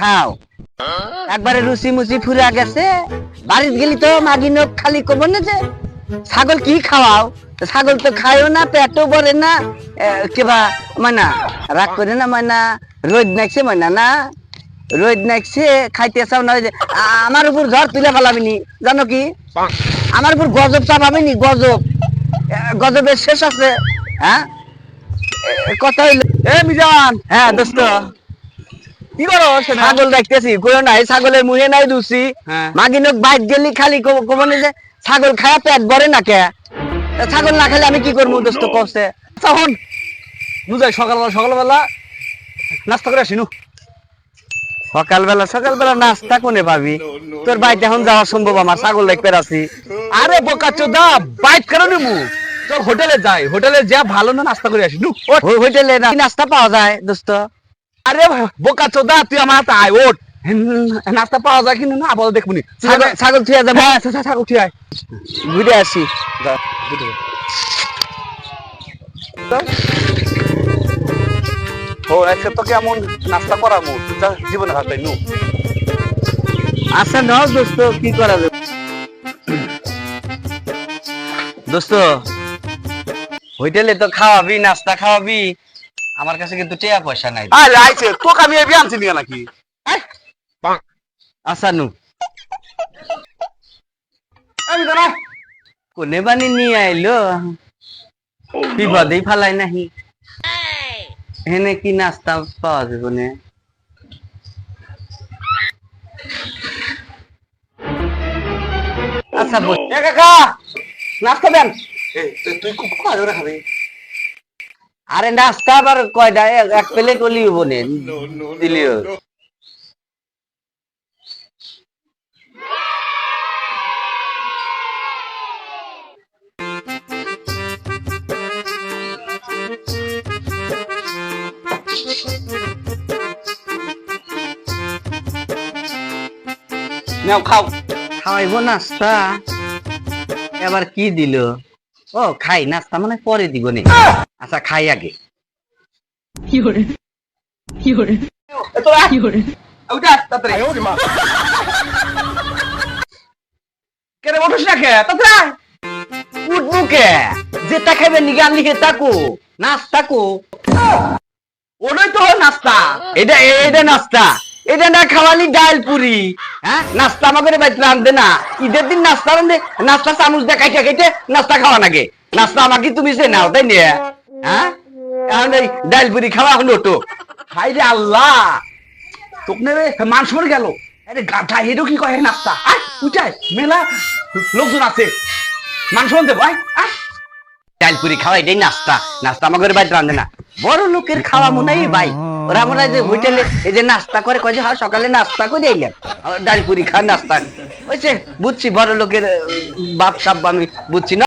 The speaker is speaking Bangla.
খাও। একবারে রুচি মুচি ফুরা গেছে। বাড়িতে গেলি তো মাগিনো খালি কব না যে? ছাগল কি খাওয়াও? ছাগল তো খায়ও না, পেটও ভরে না। কিবা মানা রাগ করে না মানা রোদ নাকছে মানা না? রোদ নাকছে খাইতে চাও না আমার উপর ঝড় তুলে ফেলাবি নি জানো কি? আমার উপর গজব চাপাবি নি গজব গজবের শেষ আছে। হ্যাঁ? কথা হইল এ, মিজান! হ্যাঁ দোস্ত। কি করো? সেটা ছাগল দেখতেছি কোনো নাই ছাগলের মুহে নাই দুসি হ্যাঁ। মাগিনক বাইক গেলি খালি কমনে যে ছাগল খায়া পেট ভরে না কে? ছাগল না খেলে আমি কি করব দোস্ত কষ্ট হন বুঝাই সকালবেলা সকালবেলা নাস্তা করে আসিনু। সকালবেলা সকালবেলা নাস্তা কোনে পাবি? তোর বাড়িতে এখন যাওয়া সম্ভব আমার ছাগল দেখতে আছি আরে বোকা চোদা বাইক কেন নিমু? চল হোটেলে যাই হোটেলে যা ভালো না নাস্তা করে আসিনু। ওঠ হোটেলে নাস্তা পাওয়া যায় দোস্ত? আরে বোকা চোদা তুই আমার হাতে আয় ওঠ। নাস্তা পাওয়া যায় কিনা? না আপাতত দেখবনি। ছাগল ছাগল থুয়া যাব হ্যাঁ ছাগল ঠিক আয়। ঘুরে আসি। ও আজকে তো কেমন নাস্তা করাবো জীবনে হাতে নু। আচ্ছা ন দোস্ত কি করা যাবে দোস্ত হোটেলে তো খাওয়াবি নাস্তা খাওয়াবি। আমার কাছে কিন্তু টেয়া পয়সা নাই। আরে আইছে তোকে আমি এবি আনছি নিয়ে নাকি? আয়, আচ্ছা নু আমি জানা কোনে বানি নিয়ে আইলো? বিপদেই ফালাই নাহি। এনে কি নাস্তা পাওয়া যাবে না? আচ্ছা বস। এ কাকা নাস্তা দেন। এ তুই খুব খাবি। আরে নাস্তা আবার কয়টা? এক- প্লেট ওলি বনে দিলিও নাও খাও। খাওয়াইবো নাস্তা। এবার কি দিল? ও খাই। নাস্তা মানে পরে দিব নে। আচ্ছা খাই আগে। কি করে কি করে কি করে ওটা তাড়াতাড়ি। ওরে মা। কেন না কে? তাড়াতাড়ি উঠবো কে? যেটা খাবে নিগান লিখে তাকো নাস্তা ওটাই তো নাস্তা। এটা এটা নাস্তা। এটা না খাওয়ালি ডাল পুরি হ্যাঁ? নাস্তা আমাকে বাইতে আনতে না। ঈদের দিন নাস্তা আনতে নাস্তা চামুচ দিয়ে কাইটে নাস্তা খাওয়া নাগে নাস্তা আমাকে তুমি সে নাও তাই নিয়ে হ্যাঁ? ডাল পুরি খাওয়া হলো তো। হাই রে আল্লাহ মান গেল। আরে গাধা হেডো কি কয় নাস্তা? আয় উঠাই মেলা লোকজন আছে। মান পুরি খাওয়াই নাস্তা। নাস্তা আমাকে বাইতে রান্ধে না। বড় লোকের খাওয়া মনে হয় ভাই। ওরা আমরা যে হোটেলে এই যে নাস্তা করে, কয় যে হ্যাঁ সকালে নাস্তা করে এলাম ডাল পুরি খা নাস্তা। বুঝছি বড় লোকের বাপ সাপ আমি বুঝছি না।